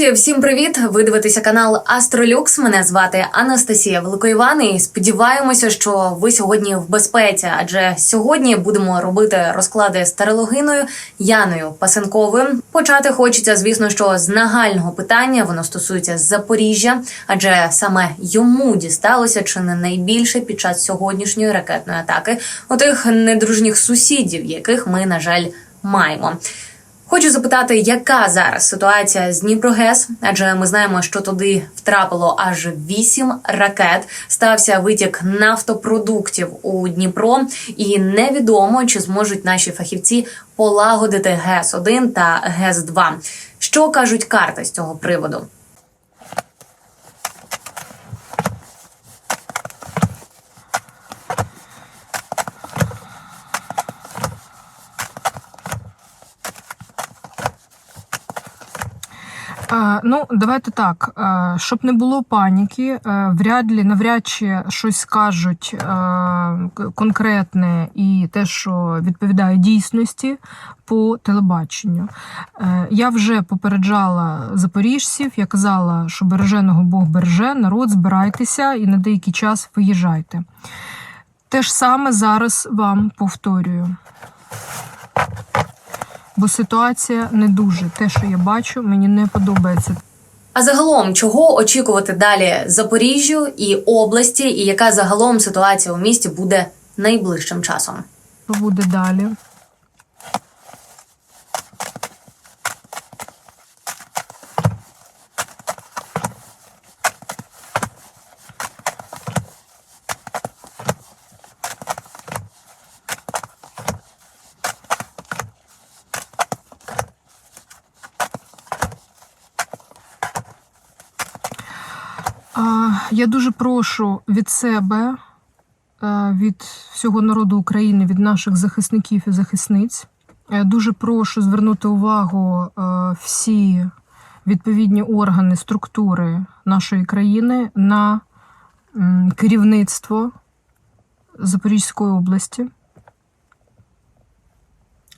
Друзі, всім привіт! Ви дивитеся канал Астролюкс. Мене звати Анастасія Великоїван. І сподіваємося, що ви сьогодні в безпеці, адже сьогодні будемо робити розклади з тарологиною Яною Пасенковим. Почати хочеться, звісно, що з нагального питання воно стосується Запоріжжя, адже саме йому дісталося чи не найбільше під час сьогоднішньої ракетної атаки у тих недружніх сусідів, яких ми на жаль маємо. Хочу запитати, яка зараз ситуація з Дніпрогес? Адже ми знаємо, що туди втрапило аж вісім ракет. Стався витік нафтопродуктів у Дніпро, і невідомо чи зможуть наші фахівці полагодити ГЕС 1 та ГЕС 2 Що кажуть карти з цього приводу? Ну, давайте так. Щоб не було паніки, вряд ли навряд чи щось скажуть конкретне і те, що відповідає дійсності по телебаченню. Е, Я вже попереджала запоріжців, я казала, що береженого Бог береже, народ, збирайтеся і на деякий час виїжджайте. Те ж саме зараз вам повторюю. Бо ситуація не дуже. Те, що я бачу, мені не подобається. А загалом, чого очікувати далі Запоріжжю і області, і яка загалом ситуація у місті буде найближчим часом? Що буде далі? Я дуже прошу від себе, е, від всього народу України, від наших захисників і захисниць. е, Дуже прошу звернути увагу е, всі відповідні органи, структури нашої країни на керівництво Запорізької області.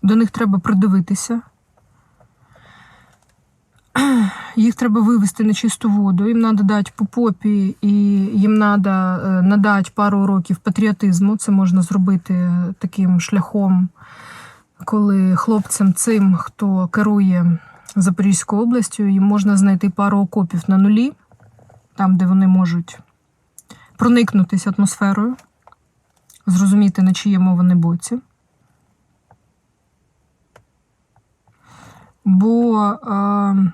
До них треба придивитися. Їх треба вивести на чисту воду, їм треба дати по попі, і їм треба надати пару уроків патріотизму. Це можна зробити таким шляхом, коли хлопцям цим, хто керує Запорізькою областю, їм можна знайти пару окопів на нулі, там, де вони можуть проникнутися атмосферою, зрозуміти, на чиєму вони боці. Бо е,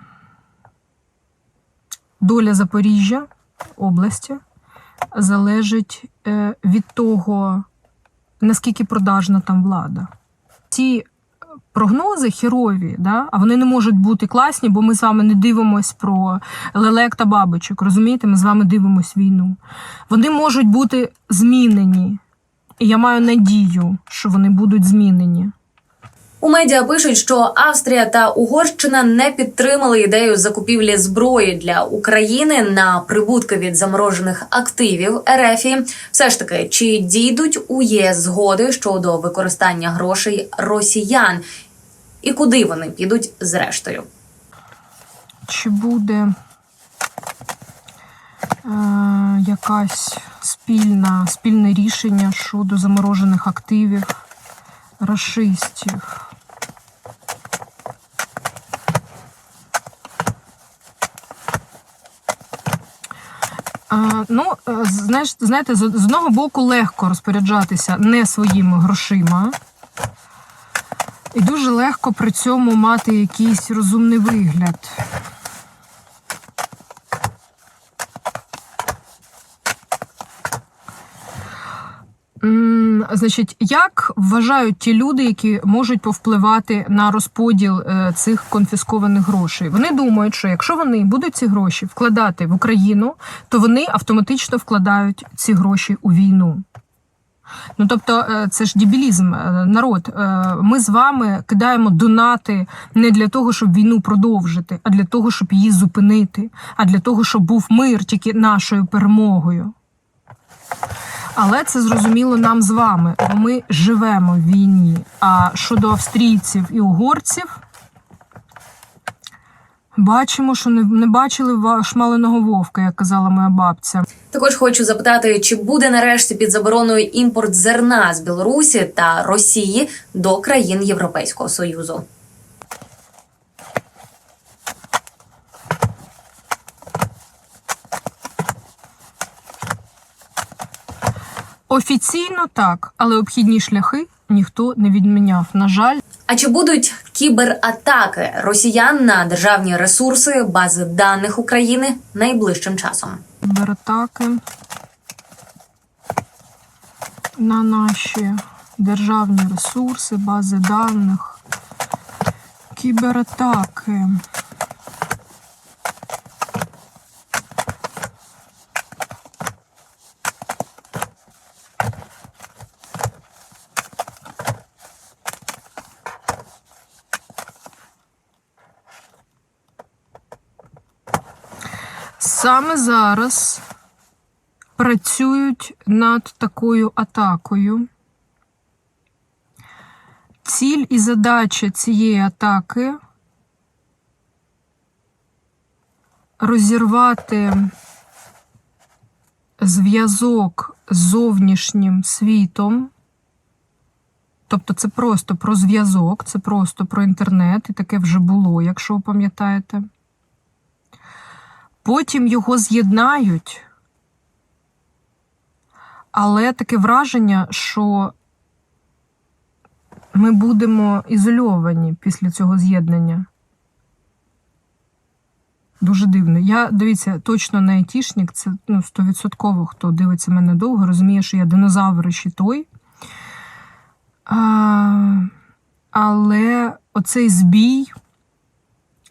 доля Запоріжжя області залежить е, від того, наскільки продажна там влада. Ці прогнози херові, да, а вони не можуть бути класні, бо ми з вами не дивимось про лелек та бабочок. Розумієте, ми з вами дивимось війну. Вони можуть бути змінені. І я маю надію, що вони будуть змінені. У медіа пишуть, що Австрія та Угорщина не підтримали ідею закупівлі зброї для України на прибутки від заморожених активів РФі. Все ж таки, чи дійдуть у ЄС згоди щодо використання грошей росіян, і куди вони підуть зрештою? Чи буде е, якась спільна, спільне рішення щодо заморожених активів рашистів? Ну, е, знаєш, знаєте, з з одного боку легко розпоряджатися не своїми грошима, і дуже легко при цьому мати якийсь розумний вигляд. Значить, як вважають ті люди, які можуть повпливати на розподіл е, цих конфіскованих грошей? Вони думають, що якщо вони будуть ці гроші вкладати в Україну, то вони автоматично вкладають ці гроші у війну. Ну тобто, е, це ж дебілізм, е, народ. Ми з вами кидаємо донати не для того, щоб війну продовжити, а для того, щоб її зупинити, а для того, щоб був мир тільки нашою перемогою. Але це зрозуміло нам з вами, бо ми живемо в війні. А щодо австрійців і угорців, Бачимо, що не, не бачили шмаленого вовка, як казала моя бабця. Також хочу запитати, чи буде нарешті під забороною імпорт зерна з Білорусі та Росії до країн Європейського союзу. Офіційно так, але обхідні шляхи ніхто не відміняв. На жаль, А чи будуть кібератаки росіян на державні ресурси, бази даних України найближчим часом? кібератаки на наші державні ресурси, бази даних. Кібератаки. Саме зараз працюють над такою атакою. Ціль і задача цієї атаки розірвати зв'язок з зовнішнім світом. Тобто це просто про зв'язок, це просто про інтернет, і таке вже було, якщо ви пам'ятаєте. Потім його з'єднають. Але таке враження, що ми будемо ізольовані після цього з'єднання. Дуже дивно. Я дивіться, точно не айтішник, це ну, 100% хто дивиться мене довго, розуміє, що я динозавр ще той. А, але оцей збій.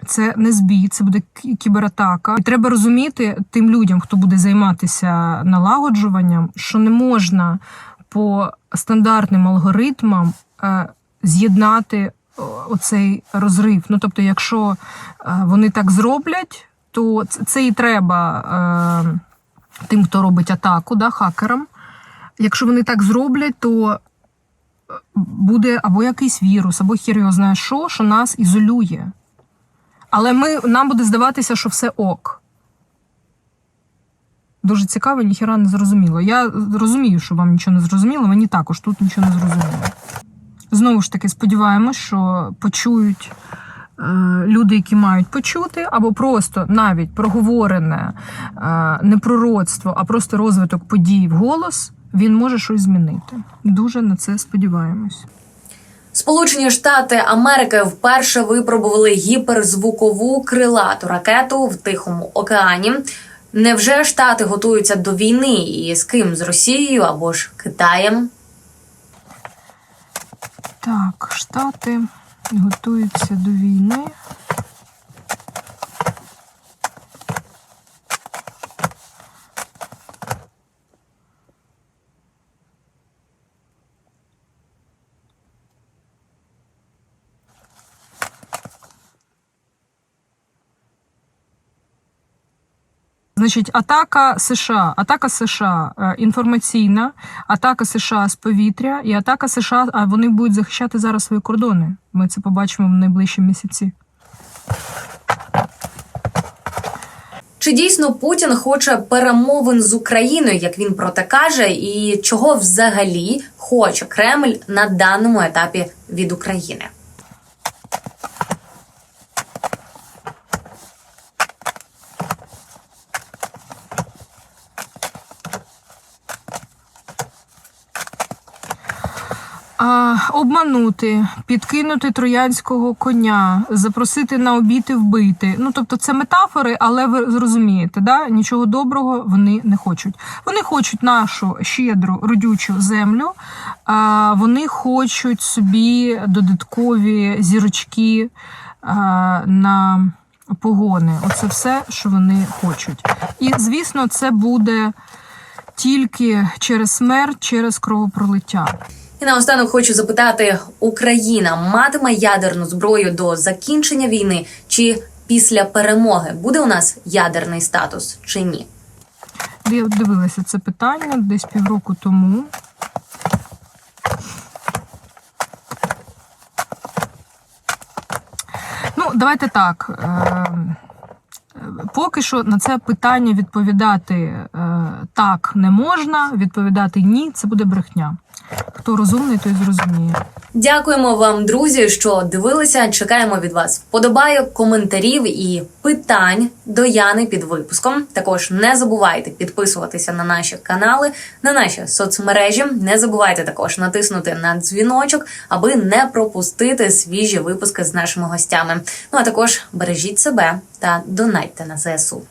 Це не збій, це буде кібератака. І треба розуміти тим людям, хто буде займатися налагоджуванням, що не можна по стандартним алгоритмам е, з'єднати оцей розрив. Ну тобто, якщо е, вони так зроблять, то це, і треба е, тим, хто робить атаку, да, хакерам. Якщо вони так зроблять, то буде або якийсь вірус, або хір що, що нас ізолює. Але ми, нам буде здаватися, що все ок. Дуже цікаво, ніхіра не зрозуміло. Я розумію, що вам нічого не зрозуміло, мені також тут нічого не зрозуміло. Знову ж таки, сподіваємось, що почують е, люди, які мають почути, або просто навіть проговорене е, не пророцтво, а просто розвиток подій в голос, він може щось змінити. Дуже на це сподіваємось. Сполучені Штати Америки вперше випробували гіперзвукову крилату ракету в Тихому океані. Невже Штати готуються до війни і з ким? З Росією або ж Китаєм? Так, Штати готуються до війни. Значить, атака США, атака США е, інформаційна, атака США з повітря і атака США, а вони будуть захищати зараз свої кордони. Ми це побачимо в найближчі місяці. Чи дійсно Путін хоче перемовин з Україною, як він про те каже, і чого взагалі хоче Кремль на даному етапі від України? А, обманути, підкинути троянського коня, запросити на обід вбити. Ну тобто це метафори, але ви зрозумієте, да? нічого доброго вони не хочуть. Вони хочуть нашу щедру родючу землю, а вони хочуть собі додаткові зірочки на погони. Оце все, що вони хочуть. І звісно, це буде тільки через смерть, через кровопролиття. І наостанок хочу запитати: Україна матиме ядерну зброю до закінчення війни чи після перемоги буде у нас ядерний статус чи ні? Я дивилася це питання десь півроку тому. Ну, давайте так. Е, Поки що на це питання відповідати е, так не можна, відповідати ні, це буде брехня. Хто розумний, той зрозуміє. Дякуємо вам, друзі, що дивилися. Чекаємо від вас вподобайок, коментарів і питань до Яни під випуском. Також не забувайте підписуватися на наші канали, на наші соцмережі. Не забувайте також натиснути на дзвіночок, аби не пропустити свіжі випуски з нашими гостями. Ну а також бережіть себе та донайте на ЗСУ.